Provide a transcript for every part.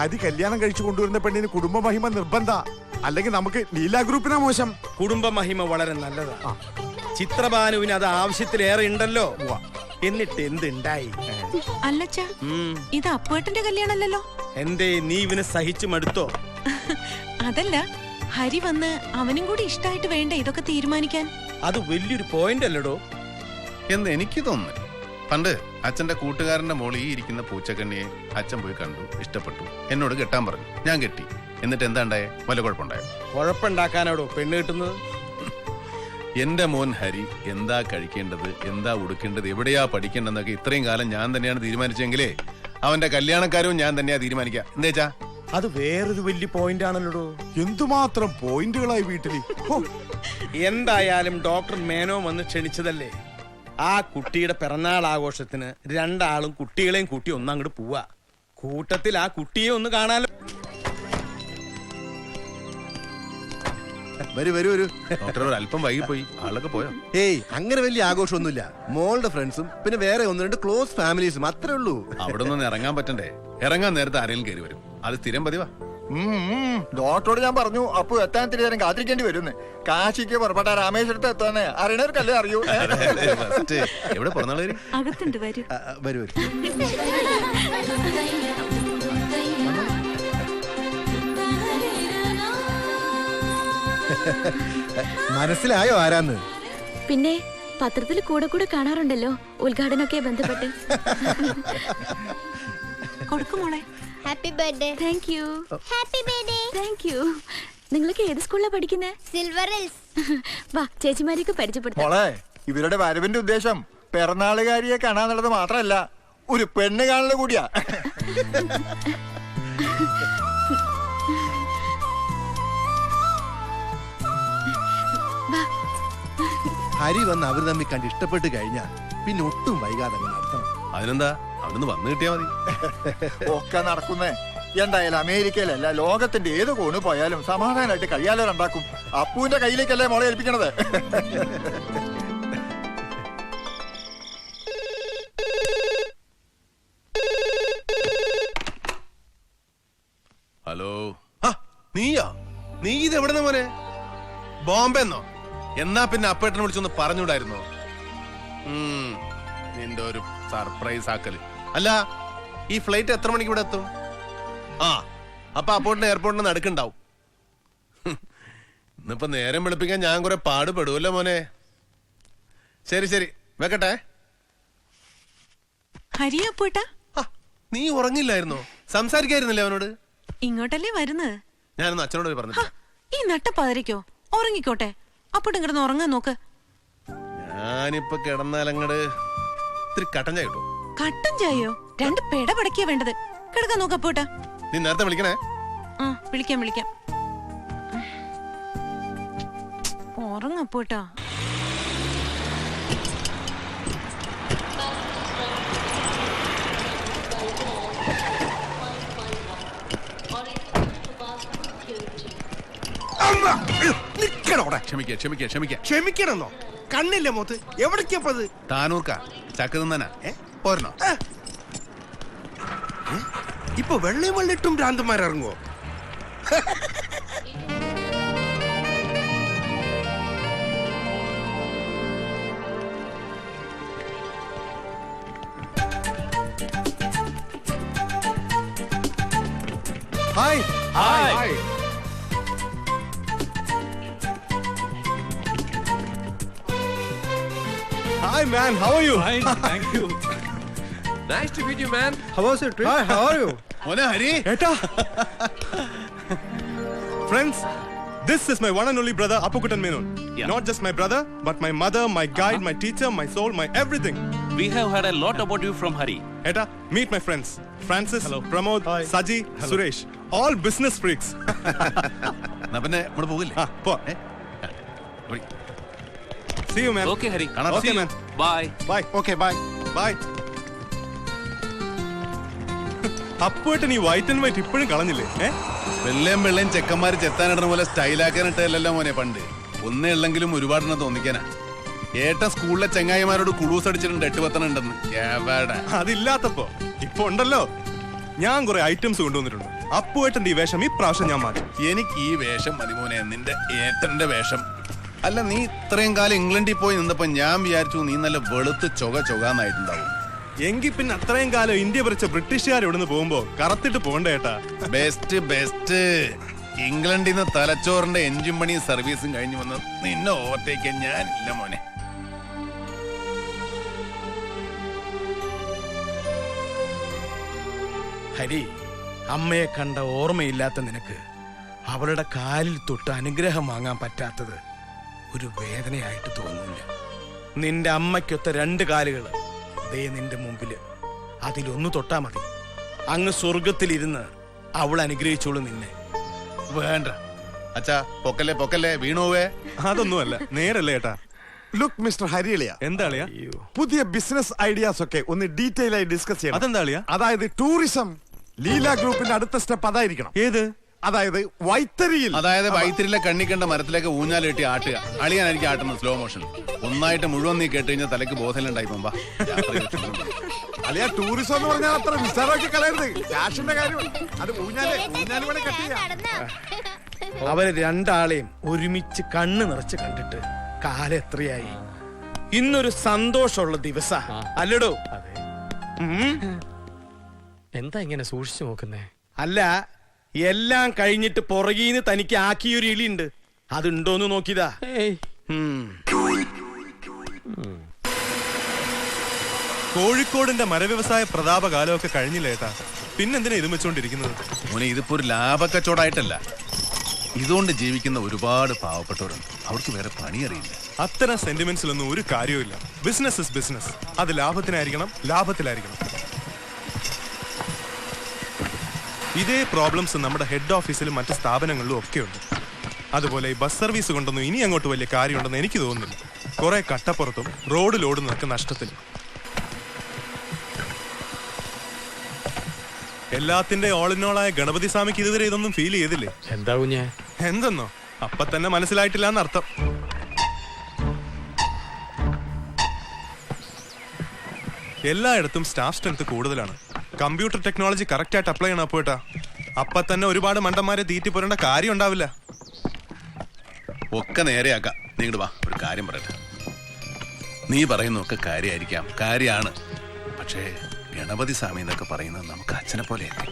ഹരി കല്യാണം കഴിച്ചു കൊണ്ടുവരുന്ന പെണ്ണിന് കുടുംബ മഹിമ നിർബന്ധ? അല്ലെങ്കിൽ നമുക്ക് ലീല ഗ്രൂപ്പിനാ മോശം? കുടുംബ മഹിമ വളരെ നല്ലതാ. ചിത്രഭാനുവിന് അത് ആവശ്യത്തിലേറെ ഉണ്ടല്ലോ. എന്നിട്ട് എന്തുണ്ടായി? അല്ലച്ച ഇത് അപ്പേട്ടന്റെ കല്യാണല്ലോ എന്തേ നീ ഇവനെ സഹിച്ചു മടുത്തോ? അതല്ല ഹരി വന്ന് അവനും കൂടി ഇഷ്ടായിട്ട് വേണ്ട ഇതൊക്കെ തീരുമാനിക്കാൻ? അത് വലിയൊരു പോയിന്റ് അല്ലടോ. എന്ന് എനിക്ക് തോന്നുന്നു പണ്ട് അച്ഛന്റെ കൂട്ടുകാരന്റെ മോളിൽ ഈ ഇരിക്കുന്ന പൂച്ചക്കണ്ണിയെ അച്ഛൻ പോയി കണ്ടു ഇഷ്ടപ്പെട്ടു. എന്നോട് കെട്ടാൻ പറഞ്ഞു. ഞാൻ കെട്ടി. എന്നിട്ട് എന്താ ഉണ്ടായേ? വല്ല കുഴപ്പമുണ്ടായോ? കുഴപ്പമുണ്ടാക്കാനാടോ പെണ്ണ് കിട്ടുന്നത്? എന്റെ മോൻ ഹരി എന്താ കഴിക്കേണ്ടത്? എന്താ ഉടുക്കേണ്ടത്? എവിടെയാ പഠിക്കേണ്ടതെന്നൊക്കെ ഇത്രയും കാലം ഞാൻ തന്നെയാണ് തീരുമാനിച്ചെങ്കിലേ അവന്റെ കല്യാണക്കാരവും ഞാൻ തന്നെയാ തീരുമാനിക്കുക എന്തേച്ചാ അത് വേറൊരു വലിയ പോയിന്റ് ആണല്ലോ എന്തുമാത്രം പോയിന്റുകളായി വീട്ടിൽ എന്തായാലും ഡോക്ടർ മേനോ വന്ന് ക്ഷണിച്ചതല്ലേ? ആ കുട്ടിയുടെ പിറന്നാൾ ആഘോഷത്തിന് രണ്ടാളും കുട്ടികളെയും കൂട്ടി ഒന്നങ്ങോട്ട് പോവാ. കൂട്ടത്തിൽ ആ കുട്ടിയെ ഒന്ന് കാണാലോ. വരൂ വരൂ വരൂ. ഡോക്ടർ അല്പം അല്പം വൈകിപ്പോയി. ആളൊക്കെ പോയോ? ഏയ് അങ്ങനെ വലിയ ആഘോഷമൊന്നുമില്ല. മോളുടെ ഫ്രണ്ട്സും പിന്നെ വേറെ ഒന്ന് രണ്ട് ക്ലോസ് ഫാമിലീസും അത്രേ ഉള്ളൂ. അവിടെ ഒന്നും ഇറങ്ങാൻ പറ്റണ്ടേ? ഇറങ്ങാൻ നേരത്തെ ആരെങ്കിലും കയറി വരും. അത് സ്ഥിരം പതിവാ. ഡോക്ടറോട് ഞാൻ പറഞ്ഞു അപ്പൊ എത്താൻ ഇത്തിരി നേരം കാത്തിരിക്കേണ്ടി വരുന്നു. കാശിക്ക് പുറപ്പെട്ട രാമേശ്വരത്ത് എത്താന്ന്. അറിയണവർക്കല്ലേ അറിയൂ. എവിടെ അകത്തുണ്ട് വരൂ. വരൂ മനസ്സിലായോ ആരാന്ന്? പിന്നെ പത്രത്തിൽ കൂടെ കൂടെ കാണാറുണ്ടല്ലോ ഉദ്ഘാടനമൊക്കെ ബന്ധപ്പെട്ട്. കൊടുക്കുമോളെ happy birthday thank you happy birthday thank you നിങ്ങളൊക്കെ ഏത് സ്കൂളിലാണ് പഠിക്കുന്നത് സിൽവർ ഹിൽസ് വാ ചേച്ചിമാരെയൊക്കെ പരിചയപ്പെടുത്താം. മോളെ ഇവരുടെ വരവിന്റെ ഉദ്ദേശം പിറന്നാളുകാരിയെ കാണാന്നുള്ളത് മാത്രമല്ല ഒരു പെണ്ണ് കാണൽ കൂടിയാ. ഹരി വന്ന് അവർ തമ്മിൽ കണ്ട് ഇഷ്ടപ്പെട്ട് കഴിഞ്ഞാൽ പിന്നെ ഒട്ടും വൈകാതെ അങ്ങ് നടത്തണം. അതിനെന്താ? അവിടുന്ന് വന്നു കിട്ടിയാ മതി. ഒക്കെ നടക്കുന്നേ. എന്തായാലും അമേരിക്കയിലല്ല ലോകത്തിന്റെ ഏത് കോണ് പോയാലും സമാധാനമായിട്ട് കഴിയാലോ ഉണ്ടാക്കും അപ്പുവിന്റെ കയ്യിലേക്കല്ലേ മോളെ ഏൽപ്പിക്കണത്? ഹലോ. നീയാ? നീ ഇത് എവിടെ മോനെ? ബോംബെന്നോ? എന്നാ പിന്നെ അപ്പേട്ടനെ വിളിച്ചൊന്ന് പറഞ്ഞൂടായിരുന്നോ നിന്റെ ഒരു സർപ്രൈസ് ആക്കൽ അല്ല ഈ ഫ്ലൈറ്റ് എത്ര മണിക്ക് ഇവിടെ എത്തും? ആ അപ്പൊ അപ്പോട്ടിന് എയർപോർട്ടിന് നടുക്കുണ്ടാവും. ഇന്നിപ്പോ നേരം വെളുപ്പിക്കാൻ ഞാൻ കുറെ പാടുപെടുമല്ലോ മോനെ. ശരി ശരി വെക്കട്ടെ. പോട്ടാ ആ, നീ ഉറങ്ങില്ലായിരുന്നോ? സംസാരിക്കായിരുന്നില്ലേ അവനോട്? ഇങ്ങോട്ടല്ലേ വരുന്നത് ഞാനൊന്ന് അച്ഛനോട് പോയി ഹ, പറഞ്ഞിട്ട് ഈ നട്ടപ്പാതിരിക്കോ ഉറങ്ങിക്കോട്ടെ. അപ്പോട്ടും കിടന്ന് ഉറങ്ങാൻ നോക്ക്. ഞാനിപ്പോ കിടന്നാലങ്ങട് ഇത്തിരി കട്ടൻ ചായ കിട്ടും കട്ടൻ ചായയോ? രണ്ട് പെട പടക്കിയ വേണ്ടത്. കിടക്കാൻ നോക്ക പോട്ട നീ നേരത്തെ വിളിക്കണേ. ആ വിളിക്കാം വിളിക്കാം. ഉറങ്ങപ്പൂട്ടാ നിക്കണോടെ ക്ഷമിക്ക ക്ഷമിക്ക ക്ഷമിക്ക. ക്ഷമിക്കണമെന്നോ? കണ്ണില്ല മോത്ത്? എവിടേക്കപ്പത്? താനൂർക്കാ ചക്ക തിന്നനാ പോരണോ ഇപ്പൊ വെള്ളയും വെള്ളിട്ടും ഭ്രാന്തന്മാരിറങ്ങുവോ hi hi hi man how are you Fine, thank you. Nice to meet you, man. How was your trip? Hi, how are you? Mona Hari. Eta. Friends, this is my one and only brother, Apukutan Menon. Yeah. Not just my brother, but my mother, my guide, uh -huh. my teacher, my soul, my everything. We have heard a lot about you from Hari. Eta, meet my friends. Francis, Hello. Pramod, Hi. Saji, Hello. Suresh. All business freaks. Ah, eh? See you, man. Okay, Hari. Okay, See man. You. Bye. Bye. Okay, bye. Bye. അപ്പുവേട്ടൻ ഈ white and white ഇപ്പോഴും കളഞ്ഞില്ലേ? ഏ? വെള്ളയും വെള്ളയും ചെക്കന്മാർ ചെത്താനിടുന്ന പോലെ സ്റ്റൈലാക്കാനിട്ടല്ലോ മോനെ പണ്ട്. ഒന്നേ ഉള്ളെങ്കിലും ഒരുപാടെണ്ണം തോന്നിക്കാനാ. ഏട്ട സ്കൂളിലെ ചെങ്ങായിമാരോട് കുളൂസ് അടിച്ചിട്ടുണ്ട് എട്ട് പത്തെണ്ണം ഉണ്ടെന്ന്. എവിടെ അതില്ലാത്തപ്പോ ഇപ്പൊ ഉണ്ടല്ലോ. ഞാൻ കുറെ ഐറ്റംസ് കൊണ്ടുവന്നിട്ടുണ്ട്. അപ്പുവേട്ടന്റെ ഈ വേഷം ഈ പ്രാവശ്യം ഞാൻ മാറ്റി. എനിക്ക് ഈ വേഷം മതി മോനെ നിന്റെ ഏട്ടന്റെ വേഷം. അല്ല നീ ഇത്രയും കാലം ഇംഗ്ലണ്ടിൽ പോയി നിന്നപ്പോ ഞാൻ വിചാരിച്ചു നീ നല്ല വെളുത്ത് ചൊക ചൊകാന്നായിട്ടുണ്ടാവും. എങ്കിൽ പിന്നെ അത്രയും കാലം ഇന്ത്യ ഭരിച്ച ബ്രിട്ടീഷുകാർ ഇവിടുന്ന് പോകുമ്പോ കറത്തിട്ട് പോണ്ടേട്ടാ ബെസ്റ്റ് ബെസ്റ്റ് ഇംഗ്ലണ്ടിൽ നിന്ന് തലച്ചോറിന്റെ എഞ്ചിൻ പണിയും സർവീസും കഴിഞ്ഞു വന്ന് നിന്നെ ഓവർടേക്ക് ഞാനില്ല മോനെ. ഹരി അമ്മയെ കണ്ട ഓർമ്മയില്ലാത്ത നിനക്ക് അവളുടെ കാലിൽ തൊട്ട് അനുഗ്രഹം വാങ്ങാൻ പറ്റാത്തത് ഒരു വേദനയായിട്ട് തോന്നുന്നില്ല. നിന്റെ അമ്മയ്ക്കൊത്ത രണ്ട് കാലുകൾ ദേ നിന്റെ മുമ്പിൽ അതിലൊന്ന് തൊട്ടാ മതി. അങ്ങ് സ്വർഗത്തിലിരുന്ന് അവൾ അനുഗ്രഹിച്ചോളൂ നിന്നെ. വേണ്ട. അച്ഛാ പൊക്കല്ലേ പൊക്കല്ലേ വീണുവേ. അതൊന്നുമല്ല നേരല്ലേ ഏട്ടാ. ലുക്ക് മിസ്റ്റർ ഹരിയളിയ. എന്താ അളിയാ? പുതിയ ബിസിനസ് ഐഡിയാസ് ഒക്കെ ഒന്ന് ഡീറ്റെയിൽ ആയി ഡിസ്കസ് ചെയ്യണം. അതെന്താളിയാ അതായത് ടൂറിസം ലീല ഗ്രൂപ്പിന്റെ അടുത്ത സ്റ്റെപ്പ് അതായിരിക്കണം. ഏത്? അതായത് വൈത്തരിയിൽ. അതായത് വൈത്തരിയിലെ കണ്ണി കണ്ട മരത്തിലേക്ക് ഊഞ്ഞാലിട്ടി ആട്ടുക. അളിയാൻ എനിക്ക് ആട്ടുന്നത് സ്ലോ മോഷൻ ഒന്നായിട്ട് മുഴുവൻ നീ കേട്ട് കഴിഞ്ഞാൽ തലക്ക് ബോധലുണ്ടായി പോമ്പാ അളിയാ ടൂറിസം എന്ന് പറഞ്ഞാൽ അത്ര വിസാറാക്കി കളയരുത്. ക്യാഷിന്റെ കാര്യം. അത് ഊഞ്ഞാൽ ഊഞ്ഞാൽ അവർ രണ്ടാളെയും ഒരുമിച്ച് കണ്ണ് നിറച്ച് കണ്ടിട്ട് കാല എത്രയായി. ഇന്നൊരു സന്തോഷമുള്ള ദിവസ. അല്ലടോ. എന്താ ഇങ്ങനെ സൂക്ഷിച്ചു നോക്കുന്നേ? അല്ല എല്ലാം കഴിഞ്ഞിട്ട് പുറകീന്ന് തനിക്ക് ആക്കിയൊരു ഇളിയുണ്ട് അതുണ്ടോന്ന് നോക്കിയതാ. കോഴിക്കോടിന്റെ മരവ്യവസായ പ്രതാപ കാലമൊക്കെ കഴിഞ്ഞില്ല ഏട്ടാ? പിന്നെന്തിനാ ഇതും വെച്ചോണ്ടിരിക്കുന്നത്? മോനെ ഇതിപ്പോ ഒരു ലാഭക്കച്ചോടായിട്ടല്ല ഇതുകൊണ്ട് ജീവിക്കുന്ന ഒരുപാട് പാവപ്പെട്ടവരുണ്ട്. അവർക്ക് വേറെ പണി അറിയില്ല അത്തരം സെന്റിമെന്റ്സിലൊന്നും ഒരു കാര്യവുമില്ല. ബിസിനസ് ഇസ് ബിസിനസ് അത് ലാഭത്തിനായിരിക്കണം ലാഭത്തിലായിരിക്കണം. ഇതേ പ്രോബ്ലംസ് നമ്മുടെ ഹെഡ് ഓഫീസിലും മറ്റ് സ്ഥാപനങ്ങളിലും ഒക്കെ ഉണ്ട് അതുപോലെ ഈ ബസ് സർവീസ് കൊണ്ടൊന്നും ഇനി അങ്ങോട്ട് വലിയ കാര്യമുണ്ടെന്ന് എനിക്ക് തോന്നുന്നില്ല. കുറെ കട്ടപ്പുറത്തും റോഡിൽ നിനക്ക് നഷ്ടത്തിൽ എല്ലാത്തിന്റെ ഓൾ ഇൻ ഓളായ ഗണപതി സ്വാമിക്ക് ഇതുവരെ ഇതൊന്നും ഫീൽ ചെയ്തില്ലേ? എന്താ കുഞ്ഞേ? എന്തെന്നോ? അപ്പൊ തന്നെ മനസ്സിലായിട്ടില്ല എന്നർത്ഥം എല്ലായിടത്തും സ്റ്റാഫ് സ്ട്രെങ്ത് കൂടുതലാണ്. കമ്പ്യൂട്ടർ ടെക്നോളജി കറക്റ്റ് ആയിട്ട് അപ്ലൈ ചെയ്യണം അപ്പോട്ടാ അപ്പൊ തന്നെ ഒരുപാട് മണ്ടന്മാരെ തീറ്റി പോരേണ്ട കാര്യം ഉണ്ടാവില്ല. ഒക്കെ നേരെയാക്കാം. നീ ഇങ്ങട് വാ ഒരു കാര്യം പറയട്ടെ. നീ പറയുന്നൊക്കെ കാര്യമായിരിക്കാം കാര്യമാണ് പക്ഷേ ഗണപതി സ്വാമി എന്നൊക്കെ പറയുന്നത് നമുക്ക് അച്ഛനെ പോലെയല്ലേ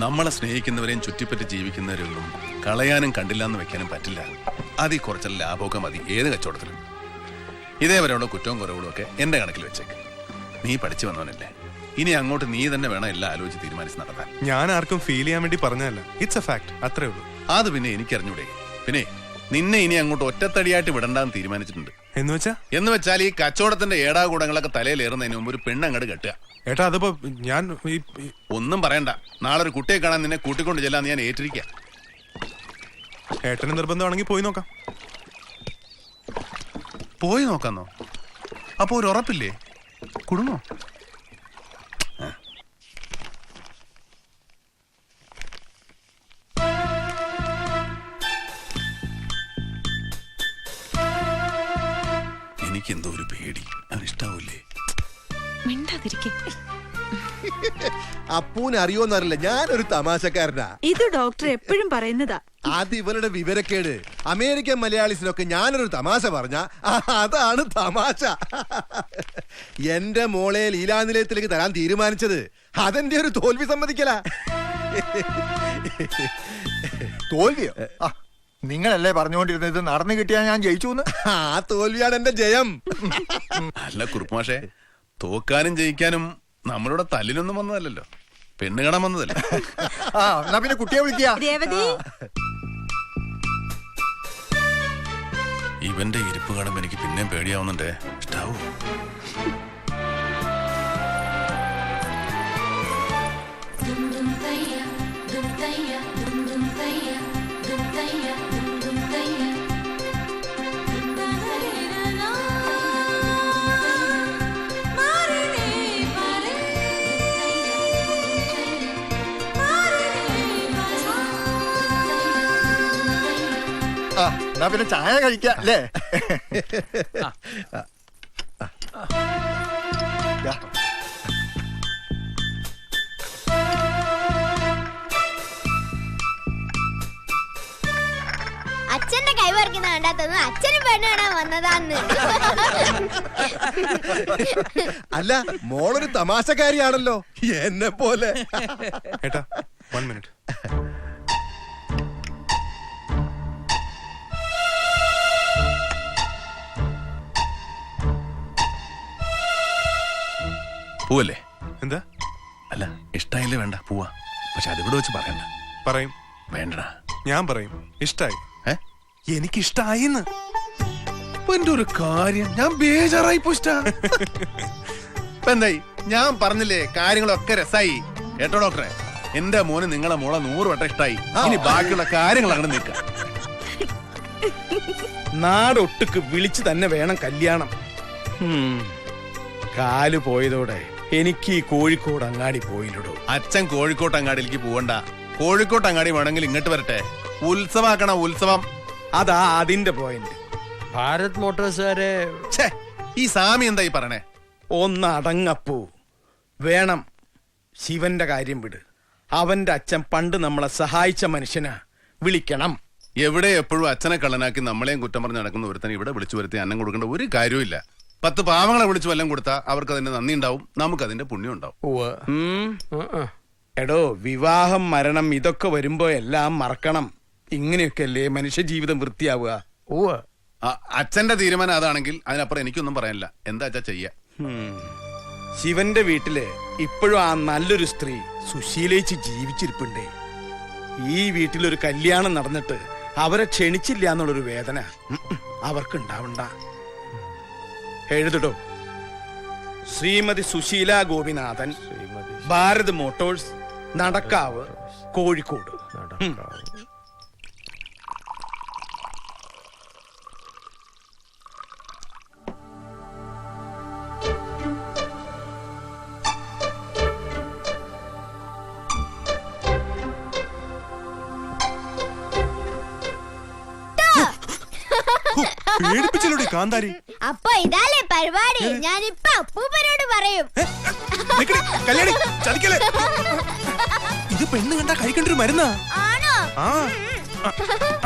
നമ്മളെ സ്നേഹിക്കുന്നവരെയും ചുറ്റിപ്പറ്റി ജീവിക്കുന്നവരെയൊന്നും കളയാനും കണ്ടില്ല എന്ന് വെക്കാനും പറ്റില്ല. അതിൽ കുറച്ച് ലാഭമൊക്കെ മതി ഏത് കച്ചവടത്തിലും. ഇതേവരെയുള്ള കുറ്റവും കുറവുകളും ഒക്കെ എന്റെ കണക്കിൽ വെച്ചേക്ക്. നീ പഠിച്ചു വന്നവനല്ലേ? ഇനി അങ്ങോട്ട് നീ തന്നെ വേണം എല്ലാം ആലോചിച്ച് തീരുമാനിച്ച് നടത്താൻ. ഞാൻ ആർക്കും ഫീൽ ചെയ്യാൻ വേണ്ടി പറഞ്ഞതല്ല. ഇറ്റ്സ് എ ഫാക്ട് അത്രേ ഉള്ളൂ. അത് പിന്നെ എനിക്കറിഞ്ഞൂടെ. പിന്നെ നിന്നെ ഇനി അങ്ങോട്ട് ഒറ്റത്തടിയായിട്ട് വിടണ്ടാന്ന് തീരുമാനിച്ചിട്ടുണ്ട്. എന്ന് വെച്ചാ? എന്ന് വെച്ചാൽ ഈ കച്ചവടത്തിന്റെ ഏടാകൂടങ്ങളൊക്കെ തലയിലേറുന്നതിന് മുമ്പ് ഒരു പെണ്ണങ്ങട് കെട്ടുക. ഏട്ടാ അതിപ്പോ ഞാൻ ഈ- ഒന്നും പറയണ്ട. നാളെ ഒരു കുട്ടിയെ കാണാൻ നിന്നെ കൂട്ടിക്കൊണ്ട് ചെല്ലാന്ന് ഞാൻ ഏറ്റിരിക്ക. ഏട്ടന് നിർബന്ധമാണെങ്കിൽ പോയി നോക്കാം. പോയി നോക്കാന്നോ? അപ്പൊ ഒരു ഉറപ്പില്ലേ? കുടുങ്ങോ? അപ്പൂന് അറിയോന്നറിയില്ല. ഞാനൊരു തമാശക്കാരനാ. ഇത് ഡോക്ടർ എപ്പോഴും പറയുന്നതാ. അത് ഇവരുടെ വിവരക്കേട്. അമേരിക്കൻ മലയാളീസിനൊക്കെ ഞാനൊരു തമാശ പറഞ്ഞ. അതാണ് തമാശ. എന്റെ മോളെ ലീലാനിലയത്തിലേക്ക് തരാൻ തീരുമാനിച്ചത്. അതെന്റെ ഒരു തോൽവി സമ്മതിക്കല. തോൽവിയോ? നിങ്ങളല്ലേ പറഞ്ഞുകൊണ്ടിരുന്നത് ഇത് നടന്നു കിട്ടിയാൽ ഞാൻ ജയിച്ചു ആ തോൽവിയാണ് എന്റെ ജയം. അല്ല കുറുപ്പമാഷേ തോക്കാനും ജയിക്കാനും നമ്മളുടെ തല്ലിനൊന്നും വന്നതല്ലല്ലോ. പെണ്ണ് കാണാൻ വന്നതല്ലേ? ആ എന്നാ പിന്നെ കുട്ടിയെ വിളിക്കുക. രേവതി? ഇവന്റെ ഇരിപ്പ് കാണുമ്പോ എനിക്ക് പിന്നെയും പേടിയാവുന്നുണ്ടേ. ഇഷ്ടാവൂ? എന്നാ പിന്നെ ചായ കഴിക്കാം അല്ലേ? അച്ഛന്റെ കൈ പറിക്കുന്ന കണ്ടാത്തത് അച്ഛനും പെണ്ണ് വന്നതാന്ന്. അല്ല മോളൊരു തമാശക്കാരിയാണല്ലോ. എന്നെ പോലെ കേട്ടോ വൺ മിനിറ്റ് പോവല്ലേ? എന്താ? അല്ല ഇഷ്ടായില്ലേ വേണ്ട പോവാ. പക്ഷെ അതിവിടെ വെച്ച് പറയണ്ട. പറയും. വേണ്ടടാ. ഞാൻ പറയും. ഇഷ്ടായി. എനിക്ക് ഇഷ്ടായിന്ന് എന്റെ ഒരു കാര്യം. ഞാൻ ബേജാറായി പോസ്റ്റാ എന്തായി? ഞാൻ പറഞ്ഞില്ലേ കാര്യങ്ങളൊക്കെ രസായി. കേട്ടോ ഡോക്ടറെ? എന്റെ മോന് നിങ്ങളെ മോളെ നൂറ് വട്ടം ഇഷ്ടായി. ഇനി ബാക്കിയുള്ള കാര്യങ്ങൾ അങ്ങനെ നിൽക്ക നാടൊട്ടുക്ക് വിളിച്ചു തന്നെ വേണം കല്യാണം. കാൽ പോയതോടെ എനിക്ക് ഈ കോഴിക്കോട് അങ്ങാടി പോയില്ലടോ. അച്ഛൻ കോഴിക്കോട്ട് അങ്ങാടിയിലേക്ക് പോവണ്ട. കോഴിക്കോട്ട് അങ്ങാടി വേണമെങ്കിൽ ഇങ്ങോട്ട് വരട്ടെ. ഉത്സവാക്കണ ഉത്സവം. അതാ അതിന്റെ പോയിന്റ് ഭാരത് മോട്ടോഴ്സുകാരെ ഛേ ഈ സാമി എന്തായി പറയണേ? ഒന്ന് അടങ്ങപ്പോ. വേണം. ശിവന്റെ കാര്യം വിട്. അവന്റെ അച്ഛൻ പണ്ട് നമ്മളെ സഹായിച്ച മനുഷ്യനാ. വിളിക്കണം. എവിടെ എപ്പോഴും അച്ഛനെ കള്ളനാക്കി നമ്മളെയും കുറ്റം പറഞ്ഞ് നടക്കുന്ന ഒരുത്തനെ ഇവിടെ വിളിച്ചു വരുത്തി അന്നം കൊടുക്കേണ്ട ഒരു കാര്യമില്ല പത്ത് പാവങ്ങളെ വിളിച്ചു വല്ലം കൊടുത്താൽ അവർക്ക് അതിന്റെ നന്ദി ഉണ്ടാവും നമുക്ക് അതിന്റെ പുണ്യം ഉണ്ടാവും ഉം. എടോ വിവാഹം മരണം ഇതൊക്കെ വരുമ്പോ എല്ലാം മറക്കണം. ഇങ്ങനെയൊക്കെയല്ലേ മനുഷ്യ ജീവിതം വൃത്തിയാവുക ഓ അച്ഛന്റെ തീരുമാനം അതാണെങ്കിൽ അതിനപ്പുറം എനിക്കൊന്നും പറയാനില്ല. എന്താ അച്ഛാ ചെയ്യ. ശിവന്റെ വീട്ടിൽ ഇപ്പോഴും ആ നല്ലൊരു സ്ത്രീ സുശീലേച്ച് ജീവിച്ചിരിപ്പുണ്ടേ. ഈ വീട്ടിലൊരു കല്യാണം നടന്നിട്ട് അവരെ ക്ഷണിച്ചില്ല എന്നുള്ളൊരു വേദന. അവർക്ക് ഉണ്ടാവണ്ട അവർക്കുണ്ടാവണ്ട. എഴുതിടോ. ശ്രീമതി സുശീല ഗോപിനാഥൻ ഭാരത് മോട്ടോഴ്സ് നടക്കാവ് കോഴിക്കോട്. ഉം. കാന്താരി. അപ്പൊ ഇതാലേ പരിപാടി? ഞാനിപ്പൊ അപ്പൂപ്പനോട് പറയും. കല്യാണി ചതിക്കല്ലേ? ഇത് പെണ്ണ് കണ്ടാ കഴിക്കേണ്ട ഒരു മരുന്നാ? ആണോ? ആ.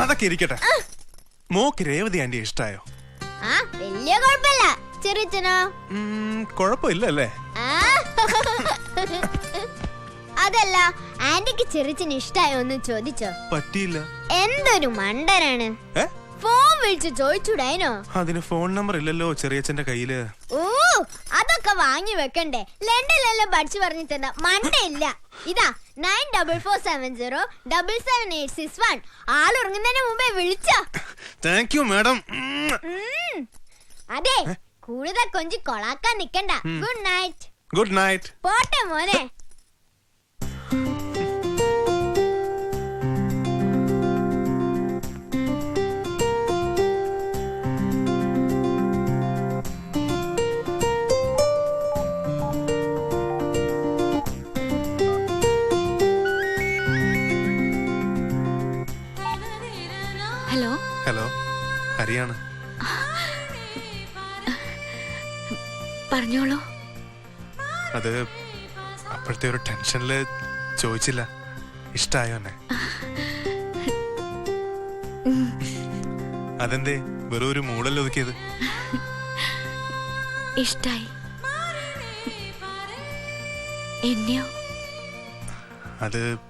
അതൊക്കെ ഇരിക്കട്ടെ. മോക്ക് രേവതി ആന്റി ഇഷ്ടായോ? ആ വലിയ കുഴപ്പമില്ല. ചെറിയച്ചനോ കുഴപ്പമില്ലല്ലേ? അതല്ല ആന്റിക്ക് ചെറിയച്ചന് ഇഷ്ടായോ എന്ന് ചോദിച്ചോ? പറ്റിയില്ല. എന്തൊരു മണ്ടനാണ്. വിളിച്ച് ചോദിച്ചൂടായിനോ? അതിന് ഫോൺ നമ്പർ ഇല്ലല്ലോ ചെറിയച്ഛന്റെ കയ്യിൽ. ഓ അതൊക്കെ വാങ്ങി വെക്കണ്ടേ. ലണ്ടനിലെല്ലാം പഠിച്ചു പറഞ്ഞു തന്ന മണ്ടയില്ല ഇതാ nine double four seven zero double seven eight six one ആളുറങ്ങുന്നതിന് മുമ്പേ വിളിച്ച. Thank you madam. അതെ കൂടുതൽ കൊഞ്ചി കൊളാക്കാൻ നിക്കണ്ട. ഗുഡ് നൈറ്റ് ഗുഡ് നൈറ്റ് പോട്ടെ മോനെ. അപ്പോഴത്തെ ഒരു ടെൻഷനിൽ ചോദിച്ചില്ല. ഇഷ്ടായോ എന്നെ? അതെന്തേ? വെറും ഒരു മൂളല്ലോ ഒതുക്കിയത്? ഇഷ്ടായി. എന്നെയോ? അത്